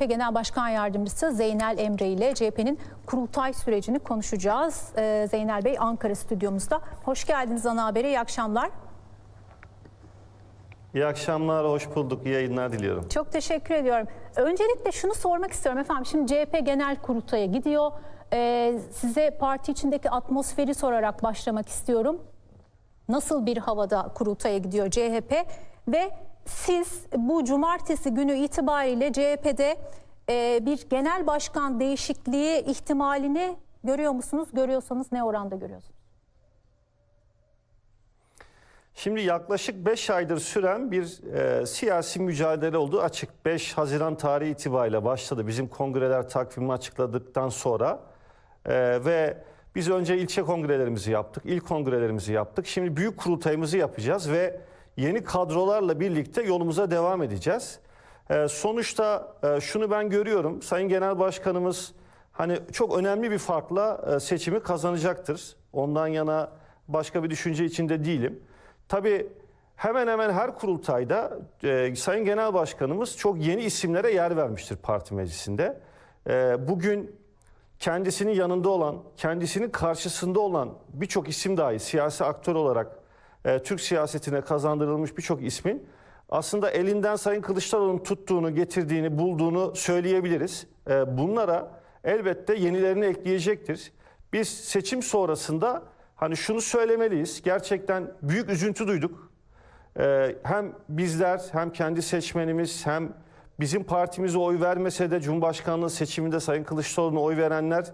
CHP Genel Başkan Yardımcısı Zeynel Emre ile CHP'nin kurultay sürecini konuşacağız. Ee, Zeynel Bey Ankara stüdyomuzda. Hoş geldiniz ana habere. İyi akşamlar. İyi akşamlar, hoş bulduk. İyi yayınlar diliyorum. Çok teşekkür ediyorum. Öncelikle şunu sormak istiyorum efendim. Şimdi CHP Genel Kurultay'a gidiyor. Ee, size parti içindeki atmosferi sorarak başlamak istiyorum. Nasıl bir havada kurultaya gidiyor CHP ve siz bu cumartesi günü itibariyle CHP'de e, bir genel başkan değişikliği ihtimalini görüyor musunuz? Görüyorsanız ne oranda görüyorsunuz? Şimdi yaklaşık 5 aydır süren bir e, siyasi mücadele olduğu açık. 5 Haziran tarihi itibariyle başladı. Bizim kongreler takvimi açıkladıktan sonra e, ve biz önce ilçe kongrelerimizi yaptık, il kongrelerimizi yaptık. Şimdi büyük kurultayımızı yapacağız ve yeni kadrolarla birlikte yolumuza devam edeceğiz. E, sonuçta e, şunu ben görüyorum. Sayın Genel Başkanımız hani çok önemli bir farkla e, seçimi kazanacaktır. Ondan yana başka bir düşünce içinde değilim. Tabii hemen hemen her kurultayda e, Sayın Genel Başkanımız çok yeni isimlere yer vermiştir parti meclisinde. E, bugün kendisinin yanında olan, kendisinin karşısında olan birçok isim dahi siyasi aktör olarak e, Türk siyasetine kazandırılmış birçok ismin aslında elinden Sayın Kılıçdaroğlu'nun tuttuğunu, getirdiğini, bulduğunu söyleyebiliriz. E, bunlara elbette yenilerini ekleyecektir. Biz seçim sonrasında hani şunu söylemeliyiz. Gerçekten büyük üzüntü duyduk. Ee, hem bizler hem kendi seçmenimiz hem bizim partimize oy vermese de Cumhurbaşkanlığı seçiminde Sayın Kılıçdaroğlu'na oy verenler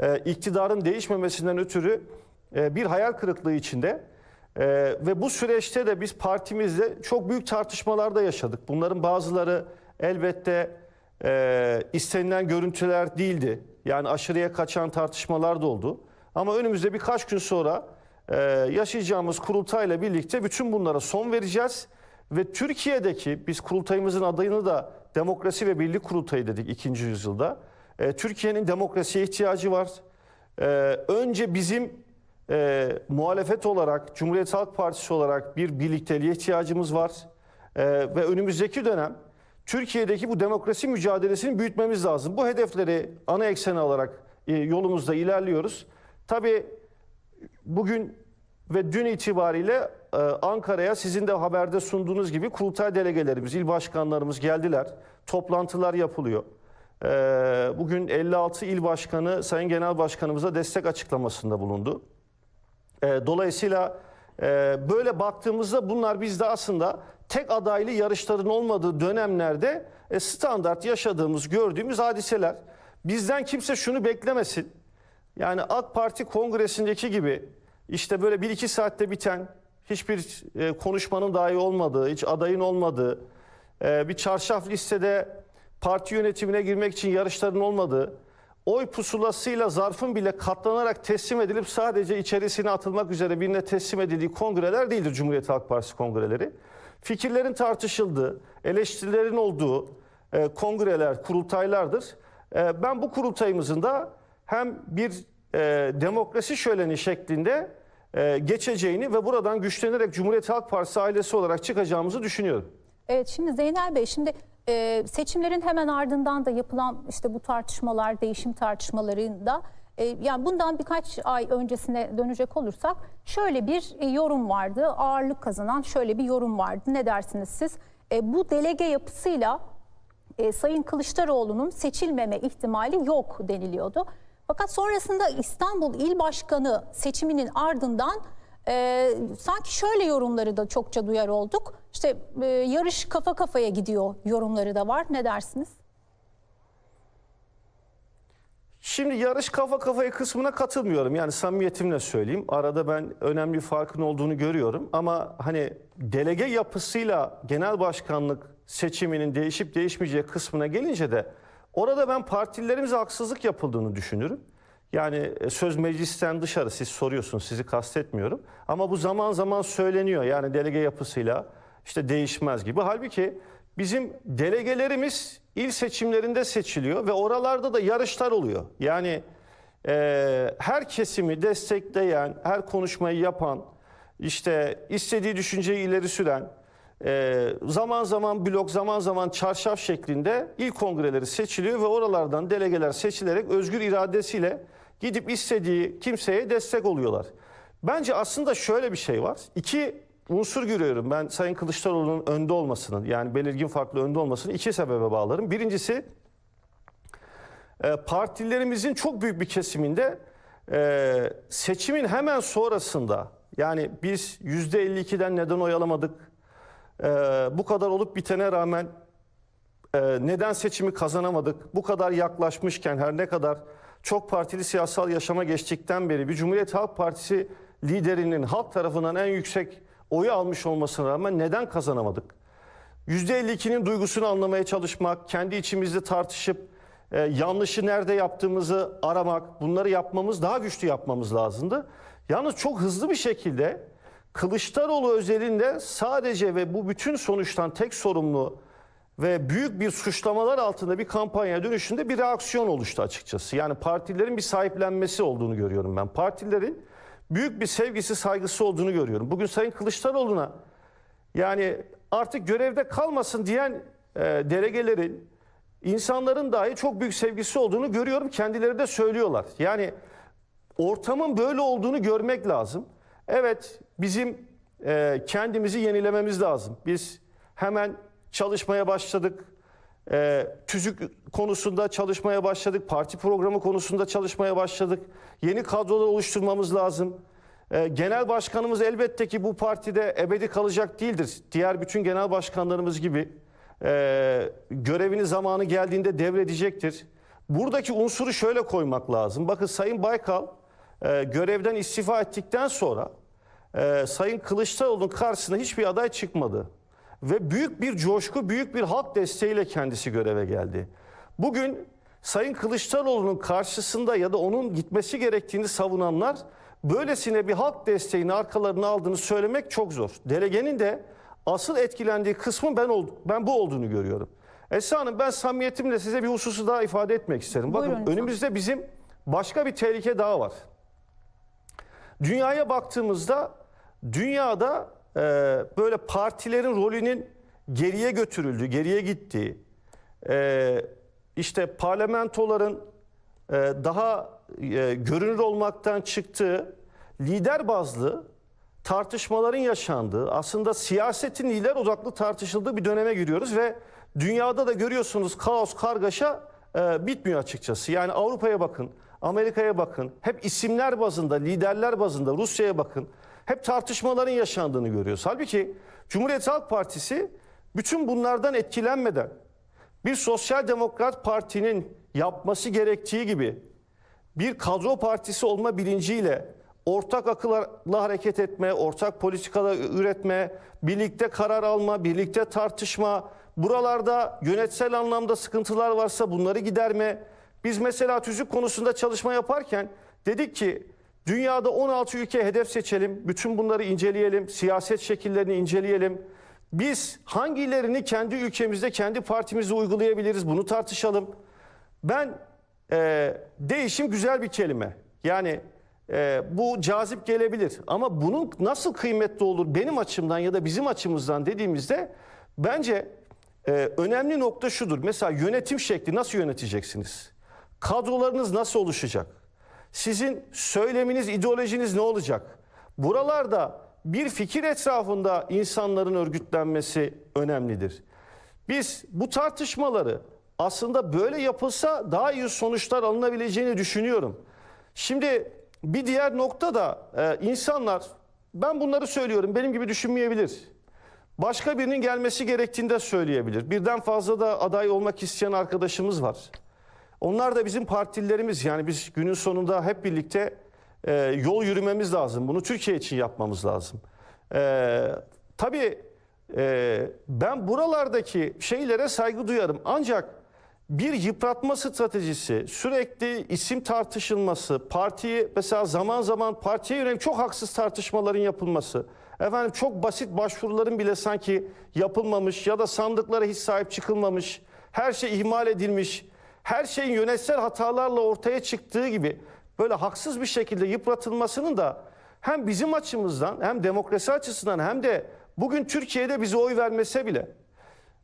e, iktidarın değişmemesinden ötürü e, bir hayal kırıklığı içinde. E, ve bu süreçte de biz partimizle çok büyük tartışmalar da yaşadık. Bunların bazıları elbette e, istenilen görüntüler değildi. Yani aşırıya kaçan tartışmalar da oldu. Ama önümüzde birkaç gün sonra e, yaşayacağımız kurultayla birlikte bütün bunlara son vereceğiz. Ve Türkiye'deki biz kurultayımızın adayını da demokrasi ve birlik kurultayı dedik ikinci yüzyılda. E, Türkiye'nin demokrasiye ihtiyacı var. E, önce bizim e, muhalefet olarak, Cumhuriyet Halk Partisi olarak bir birlikteliğe ihtiyacımız var. E, ve önümüzdeki dönem Türkiye'deki bu demokrasi mücadelesini büyütmemiz lazım. Bu hedefleri ana ekseni alarak e, yolumuzda ilerliyoruz. Tabii bugün ve dün itibariyle e, Ankara'ya sizin de haberde sunduğunuz gibi kurultay delegelerimiz, il başkanlarımız geldiler. Toplantılar yapılıyor. E, Bugün 56 il başkanı Sayın Genel Başkanımıza destek açıklamasında bulundu. E, Dolayısıyla e, böyle baktığımızda bunlar bizde aslında tek adaylı yarışların olmadığı dönemlerde e, standart yaşadığımız, gördüğümüz hadiseler. Bizden kimse şunu beklemesin. Yani AK Parti kongresindeki gibi işte böyle bir iki saatte biten hiçbir e, konuşmanın dahi olmadığı, hiç adayın olmadığı, e, bir çarşaf listede parti yönetimine girmek için yarışların olmadığı, oy pusulasıyla zarfın bile katlanarak teslim edilip sadece içerisine atılmak üzere birine teslim edildiği kongreler değildir Cumhuriyet Halk Partisi kongreleri. Fikirlerin tartışıldığı, eleştirilerin olduğu e, kongreler, kurultaylardır. E, ben bu kurultayımızın da hem bir e, demokrasi şöleni şeklinde e, geçeceğini ve buradan güçlenerek Cumhuriyet Halk Partisi ailesi olarak çıkacağımızı düşünüyorum. Evet şimdi Zeynel Bey şimdi e, seçimlerin hemen ardından da yapılan işte bu tartışmalar, değişim tartışmalarında e, yani bundan birkaç ay öncesine dönecek olursak şöyle bir e, yorum vardı. Ağırlık kazanan şöyle bir yorum vardı. Ne dersiniz siz? E, bu delege yapısıyla e, Sayın Kılıçdaroğlu'nun seçilmeme ihtimali yok deniliyordu. Fakat sonrasında İstanbul İl Başkanı seçiminin ardından e, sanki şöyle yorumları da çokça duyar olduk. İşte e, yarış kafa kafaya gidiyor yorumları da var. Ne dersiniz? Şimdi yarış kafa kafaya kısmına katılmıyorum. Yani samimiyetimle söyleyeyim. Arada ben önemli farkın olduğunu görüyorum. Ama hani delege yapısıyla genel başkanlık seçiminin değişip değişmeyeceği kısmına gelince de orada ben partilerimize haksızlık yapıldığını düşünürüm. Yani e, söz meclisten dışarı siz soruyorsunuz sizi kastetmiyorum. Ama bu zaman zaman söyleniyor yani delege yapısıyla işte değişmez gibi. Halbuki bizim delegelerimiz il seçimlerinde seçiliyor ve oralarda da yarışlar oluyor. Yani e, her kesimi destekleyen, her konuşmayı yapan, işte istediği düşünceyi ileri süren e, zaman zaman blok, zaman zaman çarşaf şeklinde il kongreleri seçiliyor ve oralardan delegeler seçilerek özgür iradesiyle gidip istediği kimseye destek oluyorlar. Bence aslında şöyle bir şey var. İki unsur görüyorum ben Sayın Kılıçdaroğlu'nun önde olmasının yani belirgin farklı önde olmasını iki sebebe bağlarım. Birincisi e, partilerimizin çok büyük bir kesiminde e, seçimin hemen sonrasında yani biz %52'den neden oy alamadık, e, bu kadar olup bitene rağmen neden seçimi kazanamadık, bu kadar yaklaşmışken her ne kadar çok partili siyasal yaşama geçtikten beri bir Cumhuriyet Halk Partisi liderinin halk tarafından en yüksek oyu almış olmasına rağmen neden kazanamadık? %52'nin duygusunu anlamaya çalışmak, kendi içimizde tartışıp e, yanlışı nerede yaptığımızı aramak, bunları yapmamız daha güçlü yapmamız lazımdı. Yalnız çok hızlı bir şekilde Kılıçdaroğlu özelinde sadece ve bu bütün sonuçtan tek sorumlu ve büyük bir suçlamalar altında bir kampanya dönüşünde bir reaksiyon oluştu açıkçası. Yani partilerin bir sahiplenmesi olduğunu görüyorum ben. Partilerin büyük bir sevgisi, saygısı olduğunu görüyorum. Bugün Sayın Kılıçdaroğlu'na yani artık görevde kalmasın diyen e, delegelerin, insanların dahi çok büyük sevgisi olduğunu görüyorum. Kendileri de söylüyorlar. Yani ortamın böyle olduğunu görmek lazım. Evet bizim e, kendimizi yenilememiz lazım. Biz hemen çalışmaya başladık. E, tüzük konusunda çalışmaya başladık. Parti programı konusunda çalışmaya başladık. Yeni kadrolar oluşturmamız lazım. E, genel başkanımız elbette ki bu partide ebedi kalacak değildir. Diğer bütün genel başkanlarımız gibi e, görevini zamanı geldiğinde devredecektir. Buradaki unsuru şöyle koymak lazım. Bakın Sayın Baykal e, görevden istifa ettikten sonra e, Sayın Kılıçdaroğlu'nun karşısına hiçbir aday çıkmadı. Ve büyük bir coşku, büyük bir halk desteğiyle kendisi göreve geldi. Bugün Sayın Kılıçdaroğlu'nun karşısında ya da onun gitmesi gerektiğini savunanlar böylesine bir halk desteğini arkalarına aldığını söylemek çok zor. Delegenin de asıl etkilendiği kısmı ben ol, ben bu olduğunu görüyorum. Esra Hanım ben samimiyetimle size bir hususu daha ifade etmek isterim. Bakın Buyurun önümüzde bizim başka bir tehlike daha var. Dünyaya baktığımızda dünyada e, böyle partilerin rolünün geriye götürüldüğü, geriye gittiği, e, işte parlamentoların e, daha e, görünür olmaktan çıktığı, lider bazlı tartışmaların yaşandığı, aslında siyasetin lider odaklı tartışıldığı bir döneme giriyoruz ve dünyada da görüyorsunuz kaos, kargaşa e, bitmiyor açıkçası. Yani Avrupa'ya bakın, Amerika'ya bakın, hep isimler bazında, liderler bazında, Rusya'ya bakın, hep tartışmaların yaşandığını görüyoruz. Halbuki Cumhuriyet Halk Partisi bütün bunlardan etkilenmeden bir sosyal demokrat partinin yapması gerektiği gibi bir kadro partisi olma bilinciyle ortak akılla hareket etme, ortak politikalar üretme, birlikte karar alma, birlikte tartışma, buralarda yönetsel anlamda sıkıntılar varsa bunları giderme. Biz mesela tüzük konusunda çalışma yaparken dedik ki dünyada 16 ülke hedef seçelim, bütün bunları inceleyelim, siyaset şekillerini inceleyelim. Biz hangilerini kendi ülkemizde, kendi partimizde uygulayabiliriz bunu tartışalım. Ben e, değişim güzel bir kelime. Yani e, bu cazip gelebilir ama bunun nasıl kıymetli olur benim açımdan ya da bizim açımızdan dediğimizde bence e, önemli nokta şudur. Mesela yönetim şekli nasıl yöneteceksiniz? Kadrolarınız nasıl oluşacak? Sizin söyleminiz, ideolojiniz ne olacak? Buralarda bir fikir etrafında insanların örgütlenmesi önemlidir. Biz bu tartışmaları aslında böyle yapılsa daha iyi sonuçlar alınabileceğini düşünüyorum. Şimdi bir diğer nokta da e, insanlar ben bunları söylüyorum benim gibi düşünmeyebilir. Başka birinin gelmesi gerektiğini de söyleyebilir. Birden fazla da aday olmak isteyen arkadaşımız var. Onlar da bizim partililerimiz yani biz günün sonunda hep birlikte e, yol yürümemiz lazım. Bunu Türkiye için yapmamız lazım. E, tabii e, ben buralardaki şeylere saygı duyarım. Ancak bir yıpratma stratejisi, sürekli isim tartışılması, partiyi mesela zaman zaman partiye yönelik çok haksız tartışmaların yapılması, efendim çok basit başvuruların bile sanki yapılmamış ya da sandıklara hiç sahip çıkılmamış, her şey ihmal edilmiş, her şeyin yönetsel hatalarla ortaya çıktığı gibi böyle haksız bir şekilde yıpratılmasının da hem bizim açımızdan hem demokrasi açısından hem de bugün Türkiye'de bize oy vermese bile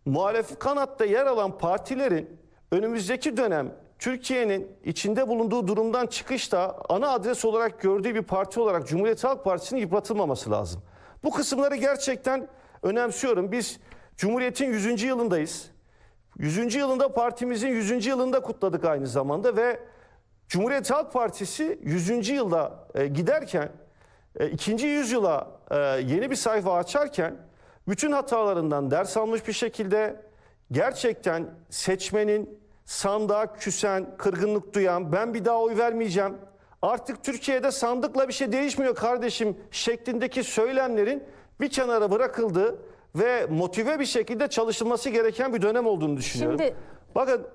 muhalef kanatta yer alan partilerin önümüzdeki dönem Türkiye'nin içinde bulunduğu durumdan çıkışta ana adres olarak gördüğü bir parti olarak Cumhuriyet Halk Partisi'nin yıpratılmaması lazım. Bu kısımları gerçekten önemsiyorum. Biz Cumhuriyet'in 100. yılındayız. 100. yılında partimizin 100. yılında kutladık aynı zamanda ve Cumhuriyet Halk Partisi 100. yılda e, giderken e, ikinci yüzyıla e, yeni bir sayfa açarken bütün hatalarından ders almış bir şekilde gerçekten seçmenin sandığa küsen, kırgınlık duyan, ben bir daha oy vermeyeceğim, artık Türkiye'de sandıkla bir şey değişmiyor kardeşim şeklindeki söylemlerin bir kenara bırakıldığı ve motive bir şekilde çalışılması gereken bir dönem olduğunu düşünüyorum. Şimdi- Bakın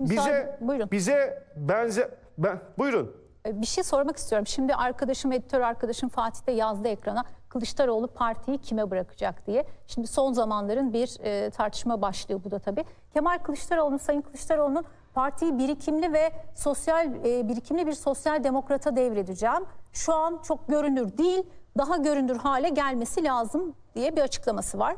bize Müsaade- buyurun. bize benze ben buyurun. E, Bir şey sormak istiyorum. Şimdi arkadaşım, editör arkadaşım Fatih de yazdı ekrana. Kılıçdaroğlu partiyi kime bırakacak diye. Şimdi son zamanların bir e, tartışma başlığı bu da tabii. Kemal Kılıçdaroğlu'nun, Sayın Kılıçdaroğlu'nun partiyi birikimli ve sosyal e, birikimli bir sosyal demokrata devredeceğim. Şu an çok görünür değil, daha görünür hale gelmesi lazım diye bir açıklaması var.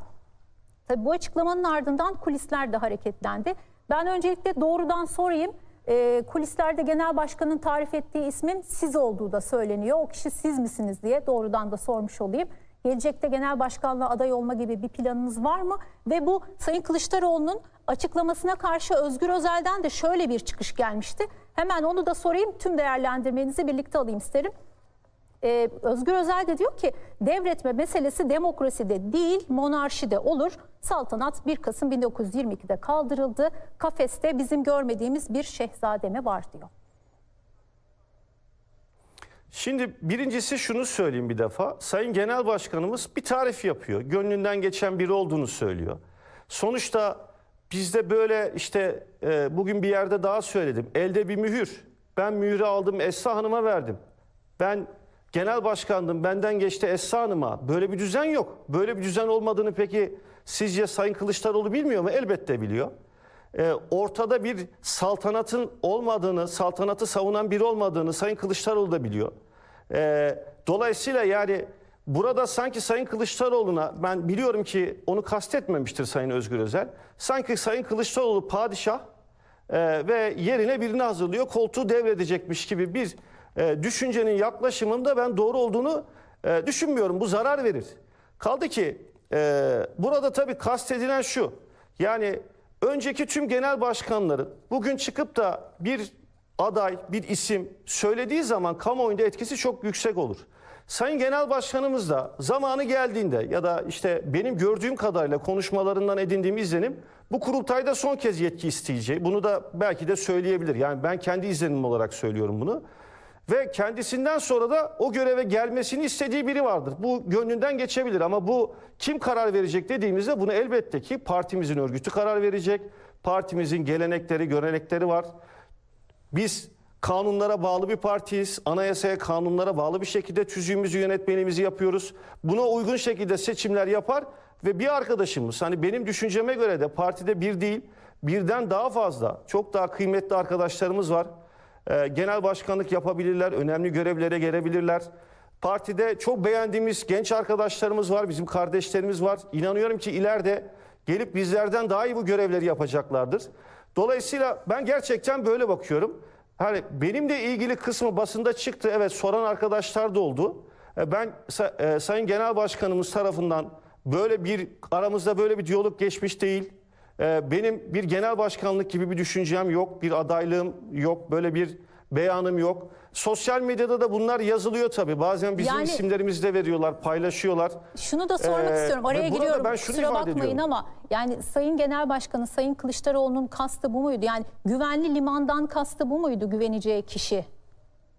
Tabii bu açıklamanın ardından kulisler de hareketlendi. Ben öncelikle doğrudan sorayım. E, kulislerde genel başkanın tarif ettiği ismin siz olduğu da söyleniyor. O kişi siz misiniz diye doğrudan da sormuş olayım. Gelecekte genel başkanlığa aday olma gibi bir planınız var mı? Ve bu Sayın Kılıçdaroğlu'nun açıklamasına karşı Özgür Özel'den de şöyle bir çıkış gelmişti. Hemen onu da sorayım. Tüm değerlendirmenizi birlikte alayım isterim. Ee, Özgür Özel de diyor ki devretme meselesi demokraside değil monarşide olur. Saltanat 1 Kasım 1922'de kaldırıldı. Kafeste bizim görmediğimiz bir şehzade mi var diyor. Şimdi birincisi şunu söyleyeyim bir defa. Sayın Genel Başkanımız bir tarif yapıyor. Gönlünden geçen biri olduğunu söylüyor. Sonuçta bizde böyle işte e, bugün bir yerde daha söyledim. Elde bir mühür. Ben mühürü aldım Esra Hanım'a verdim. Ben genel başkandım benden geçti Esra Hanım'a. Böyle bir düzen yok. Böyle bir düzen olmadığını peki sizce Sayın Kılıçdaroğlu bilmiyor mu? Elbette biliyor e, ortada bir saltanatın olmadığını, saltanatı savunan biri olmadığını Sayın Kılıçdaroğlu da biliyor. E, dolayısıyla yani burada sanki Sayın Kılıçdaroğlu'na ben biliyorum ki onu kastetmemiştir Sayın Özgür Özel. Sanki Sayın Kılıçdaroğlu padişah e, ve yerine birini hazırlıyor, koltuğu devredecekmiş gibi bir e, düşüncenin yaklaşımında ben doğru olduğunu e, düşünmüyorum. Bu zarar verir. Kaldı ki e, burada tabii kastedilen şu. Yani önceki tüm genel başkanların bugün çıkıp da bir aday, bir isim söylediği zaman kamuoyunda etkisi çok yüksek olur. Sayın Genel Başkanımız da zamanı geldiğinde ya da işte benim gördüğüm kadarıyla konuşmalarından edindiğim izlenim bu kurultayda son kez yetki isteyeceği. Bunu da belki de söyleyebilir. Yani ben kendi izlenimim olarak söylüyorum bunu. Ve kendisinden sonra da o göreve gelmesini istediği biri vardır. Bu gönlünden geçebilir ama bu kim karar verecek dediğimizde bunu elbette ki partimizin örgütü karar verecek. Partimizin gelenekleri, görenekleri var. Biz kanunlara bağlı bir partiyiz. Anayasaya, kanunlara bağlı bir şekilde tüzüğümüzü, yönetmenimizi yapıyoruz. Buna uygun şekilde seçimler yapar ve bir arkadaşımız hani benim düşünceme göre de partide bir değil, birden daha fazla, çok daha kıymetli arkadaşlarımız var. Ee, genel başkanlık yapabilirler, önemli görevlere gelebilirler. Partide çok beğendiğimiz genç arkadaşlarımız var, bizim kardeşlerimiz var. İnanıyorum ki ileride gelip bizlerden daha iyi bu görevleri yapacaklardır. Dolayısıyla ben gerçekten böyle bakıyorum. Hani benimle ilgili kısmı basında çıktı. Evet soran arkadaşlar da oldu. E, Ben e, Sayın Genel Başkanımız tarafından böyle bir aramızda böyle bir diyalog geçmiş değil. E, Benim bir genel başkanlık gibi bir düşüncem yok, bir adaylığım yok, böyle bir beyanım yok. Sosyal medyada da bunlar yazılıyor tabii. Bazen bizim Yani- isimlerimizi de veriyorlar, paylaşıyorlar. Şunu da sormak Ee, istiyorum. Araya giriyorum. ben şunu Kusura bakmayın ediyorum. ama yani Sayın Genel Başkanı Sayın Kılıçdaroğlu'nun kastı bu muydu? Yani güvenli limandan kastı bu muydu? Güveneceği kişi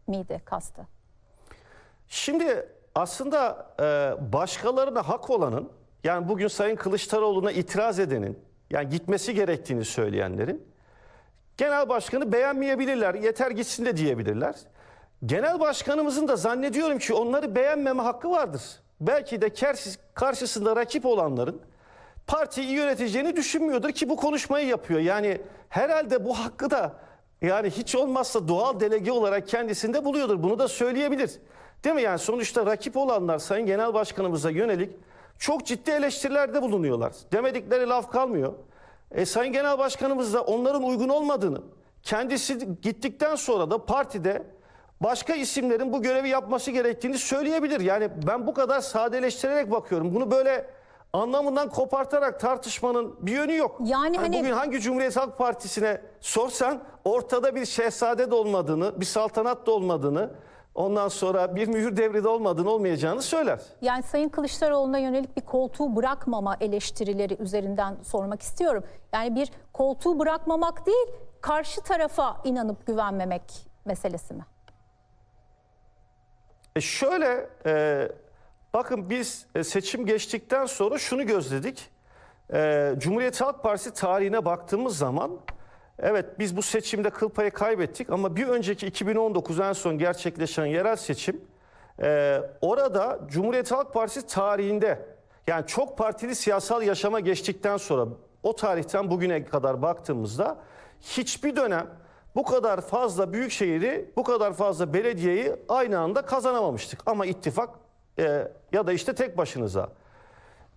miydi kastı? Şimdi aslında e, başkalarına hak olanın yani bugün Sayın Kılıçdaroğlu'na itiraz edenin yani gitmesi gerektiğini söyleyenlerin genel başkanı beğenmeyebilirler. Yeter gitsin de diyebilirler. Genel başkanımızın da zannediyorum ki onları beğenmeme hakkı vardır. Belki de karşısında rakip olanların partiyi yöneteceğini düşünmüyordur ki bu konuşmayı yapıyor. Yani herhalde bu hakkı da yani hiç olmazsa doğal delege olarak kendisinde buluyordur. Bunu da söyleyebilir. Değil mi? Yani sonuçta rakip olanlar Sayın Genel Başkanımıza yönelik çok ciddi eleştirilerde bulunuyorlar. Demedikleri laf kalmıyor. E, Sayın Genel Başkanımız da onların uygun olmadığını, kendisi gittikten sonra da partide başka isimlerin bu görevi yapması gerektiğini söyleyebilir. Yani ben bu kadar sadeleştirerek bakıyorum. Bunu böyle anlamından kopartarak tartışmanın bir yönü yok. Yani hani- bugün hangi Cumhuriyet Halk Partisi'ne sorsan ortada bir şehzade de olmadığını, bir saltanat da olmadığını, ondan sonra bir mühür devri de olmadığını olmayacağını söyler. Yani Sayın Kılıçdaroğlu'na yönelik bir koltuğu bırakmama eleştirileri üzerinden sormak istiyorum. Yani bir koltuğu bırakmamak değil, karşı tarafa inanıp güvenmemek meselesi mi? E şöyle, e, bakın biz e, seçim geçtikten sonra şunu gözledik. E, Cumhuriyet Halk Partisi tarihine baktığımız zaman, evet biz bu seçimde kıl payı kaybettik ama bir önceki 2019 en son gerçekleşen yerel seçim, e, orada Cumhuriyet Halk Partisi tarihinde, yani çok partili siyasal yaşama geçtikten sonra, o tarihten bugüne kadar baktığımızda hiçbir dönem bu kadar fazla büyük şehri, bu kadar fazla belediyeyi aynı anda kazanamamıştık. Ama ittifak e, ya da işte tek başınıza.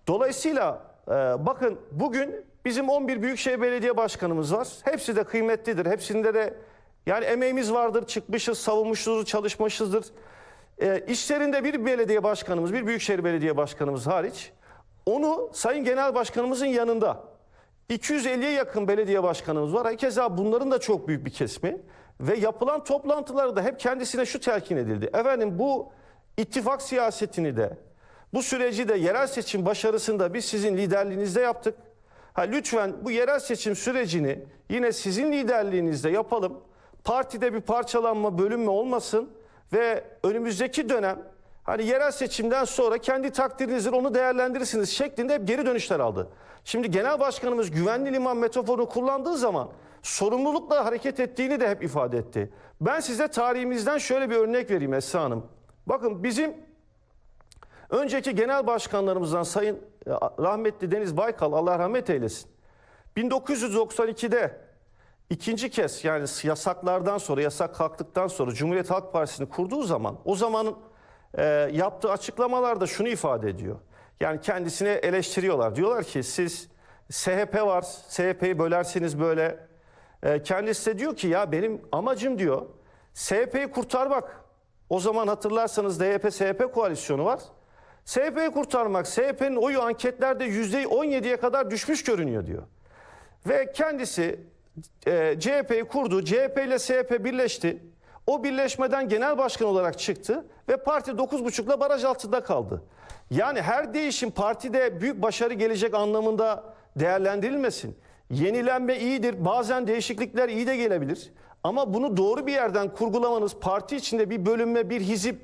Dolayısıyla e, bakın bugün bizim 11 Büyükşehir Belediye Başkanımız var. Hepsi de kıymetlidir. Hepsinde de yani emeğimiz vardır, çıkmışız, savunmuşuzdur, çalışmışızdır. E, işlerinde bir belediye başkanımız, bir Büyükşehir Belediye Başkanımız hariç onu Sayın Genel Başkanımızın yanında 250'ye yakın belediye başkanımız var. Keza bunların da çok büyük bir kesimi. Ve yapılan toplantılarda hep kendisine şu telkin edildi. Efendim bu ittifak siyasetini de, bu süreci de yerel seçim başarısında biz sizin liderliğinizde yaptık. Ha, lütfen bu yerel seçim sürecini yine sizin liderliğinizde yapalım. Partide bir parçalanma, bölünme olmasın ve önümüzdeki dönem hani yerel seçimden sonra kendi takdirinizdir onu değerlendirirsiniz şeklinde hep geri dönüşler aldı. Şimdi genel başkanımız güvenli liman metaforunu kullandığı zaman sorumlulukla hareket ettiğini de hep ifade etti. Ben size tarihimizden şöyle bir örnek vereyim Esra Hanım. Bakın bizim önceki genel başkanlarımızdan Sayın rahmetli Deniz Baykal Allah rahmet eylesin. 1992'de ikinci kez yani yasaklardan sonra yasak kalktıktan sonra Cumhuriyet Halk Partisi'ni kurduğu zaman o zamanın e, yaptığı açıklamalarda şunu ifade ediyor. Yani kendisine eleştiriyorlar. Diyorlar ki siz SHP var, SHP'yi bölerseniz böyle. E, kendisi de diyor ki ya benim amacım diyor SHP'yi kurtarmak. O zaman hatırlarsanız DYP-SHP koalisyonu var. SHP'yi kurtarmak, SHP'nin oyu anketlerde %17'ye kadar düşmüş görünüyor diyor. Ve kendisi e, CHP'yi kurdu, CHP ile SHP birleşti. O birleşmeden genel başkan olarak çıktı ve parti 9,5'la baraj altında kaldı. Yani her değişim partide büyük başarı gelecek anlamında değerlendirilmesin. Yenilenme iyidir, bazen değişiklikler iyi de gelebilir. Ama bunu doğru bir yerden kurgulamanız, parti içinde bir bölünme, bir hizip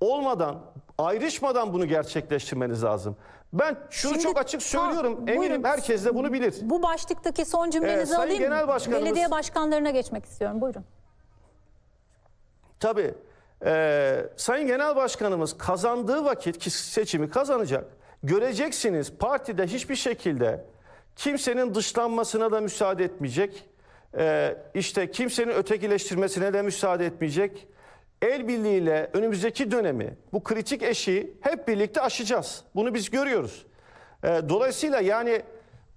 olmadan, ayrışmadan bunu gerçekleştirmeniz lazım. Ben şunu Şimdi çok açık söylüyorum. Eminim buyurun. herkes de bunu bilir. Bu başlıktaki son cümlenizi Ee, Sayın alayım. Genel Başkanımız- Belediye başkanlarına geçmek istiyorum. Buyurun. Tabii. Ee, Sayın Genel Başkanımız kazandığı vakit ki seçimi kazanacak. Göreceksiniz partide hiçbir şekilde kimsenin dışlanmasına da müsaade etmeyecek. Ee, işte kimsenin ötekileştirmesine de müsaade etmeyecek. El birliğiyle önümüzdeki dönemi bu kritik eşiği hep birlikte aşacağız. Bunu biz görüyoruz. Ee, dolayısıyla yani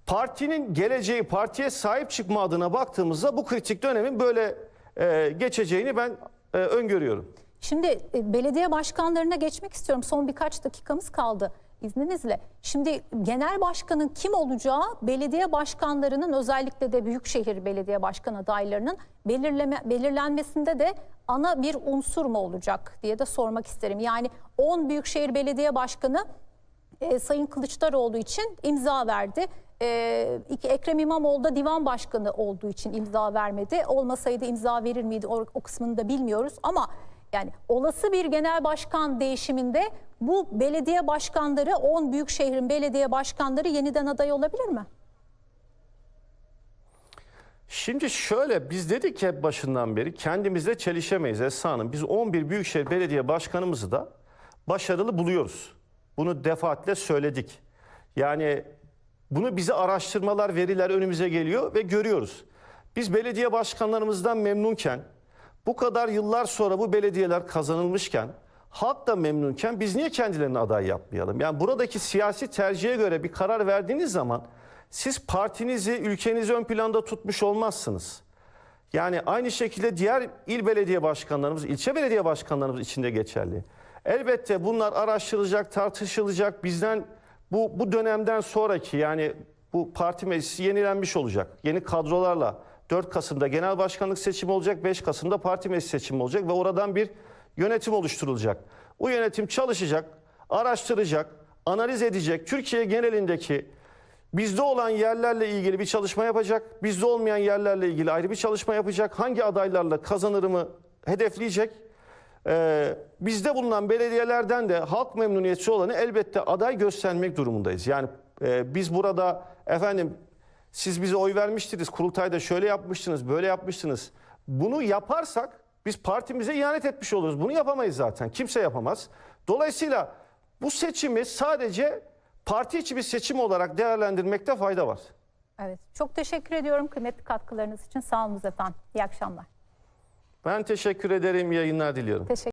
partinin geleceği partiye sahip çıkma adına baktığımızda bu kritik dönemin böyle e, geçeceğini ben e, öngörüyorum. Şimdi e, belediye başkanlarına geçmek istiyorum. Son birkaç dakikamız kaldı izninizle. Şimdi genel başkanın kim olacağı belediye başkanlarının özellikle de büyükşehir belediye başkan adaylarının belirleme, belirlenmesinde de ana bir unsur mu olacak diye de sormak isterim. Yani 10 büyükşehir belediye başkanı e, Sayın Kılıçdaroğlu için imza verdi. E, Ekrem İmamoğlu da divan başkanı olduğu için imza vermedi. Olmasaydı imza verir miydi o, o kısmını da bilmiyoruz ama yani olası bir genel başkan değişiminde bu belediye başkanları 10 büyük şehrin belediye başkanları yeniden aday olabilir mi? Şimdi şöyle biz dedik hep başından beri kendimizle çelişemeyiz Esra Hanım. Biz 11 Büyükşehir Belediye Başkanımızı da başarılı buluyoruz. Bunu defaatle söyledik. Yani bunu bize araştırmalar, veriler önümüze geliyor ve görüyoruz. Biz belediye başkanlarımızdan memnunken bu kadar yıllar sonra bu belediyeler kazanılmışken halk da memnunken biz niye kendilerini aday yapmayalım? Yani buradaki siyasi tercihe göre bir karar verdiğiniz zaman siz partinizi, ülkenizi ön planda tutmuş olmazsınız. Yani aynı şekilde diğer il belediye başkanlarımız, ilçe belediye başkanlarımız için de geçerli. Elbette bunlar araştırılacak, tartışılacak. Bizden bu, bu dönemden sonraki yani bu parti meclisi yenilenmiş olacak. Yeni kadrolarla 4 Kasım'da genel başkanlık seçimi olacak, 5 Kasım'da parti meclisi seçimi olacak ve oradan bir yönetim oluşturulacak. Bu yönetim çalışacak, araştıracak, analiz edecek. Türkiye genelindeki Bizde olan yerlerle ilgili bir çalışma yapacak. Bizde olmayan yerlerle ilgili ayrı bir çalışma yapacak. Hangi adaylarla kazanırımı hedefleyecek. Ee, bizde bulunan belediyelerden de halk memnuniyetçi olanı elbette aday göstermek durumundayız. Yani e, biz burada efendim siz bize oy vermiştiniz, kurultayda şöyle yapmıştınız, böyle yapmıştınız. Bunu yaparsak biz partimize ihanet etmiş oluruz. Bunu yapamayız zaten. Kimse yapamaz. Dolayısıyla bu seçimi sadece parti içi bir seçim olarak değerlendirmekte fayda var. Evet. Çok teşekkür ediyorum kıymetli katkılarınız için. Sağ olun efendim. İyi akşamlar. Ben teşekkür ederim. Yayınlar diliyorum. Teşekkür